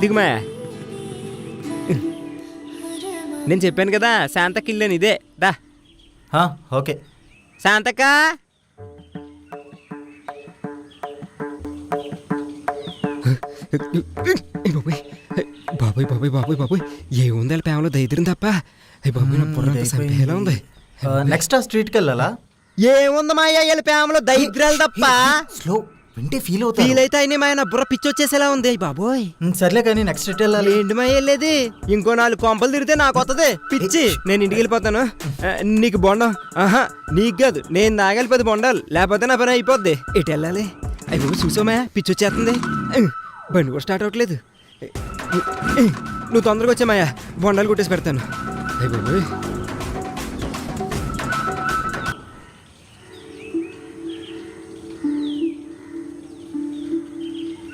దిగుమా? నేను చెప్పాను కదా శాంతకి ఇల్లేని ఇదే. దా. హా, ఓకే. శాంతక్క! బాబోయ్ బాబోయ్ బాబోయ్ బాబోయ్ ఏముంది వాళ్ళ ప్రేమలో దైద్యం తప్ప? అయ్యి బాబోయ్ నా బుర్ర సంపేలా ఉంది? నెక్స్ట్ ఆ స్ట్రీట్కి వెళ్ళాలా? ఏముంది మాయ వీళ్ళ ప్రేమలో దైద్యాలు తప్ప? స్లో. వింటే ఫీల్ ఫీల్ అవుతాయి అయితే అయినా మాయ నా బుర్ర పిచ్చి వచ్చేసేలా ఉంది. బాబోయ్. సర్లే కానీ నెక్స్ట్ స్ట్రీట్ వెళ్ళాలి. ఏంటి మాయ వెళ్ళేది? ఇంకో నాలుగు కొంపలు తిరిగితే నాకు వస్తుంది పిచ్చి. నేను ఇంటికి వెళ్ళిపోతాను. నీకు బొండం. ఆహా నీకు కాదు. నేను తాగాలి పది బొండాలు. లేకపోతే నా పని అయిపోద్ది. ఎటు వెళ్ళాలి. అయ్యి చూసామా పిచ్చి వచ్చేస్తుంది. ఉహ్, బండి కూడా స్టార్ట్ అవ్వట్లేదు. నువ్వు తొందరగా వచ్చే మాయా. బొండాలు కొట్టేసి పెడతాను. అయ్యి బాబోయ్.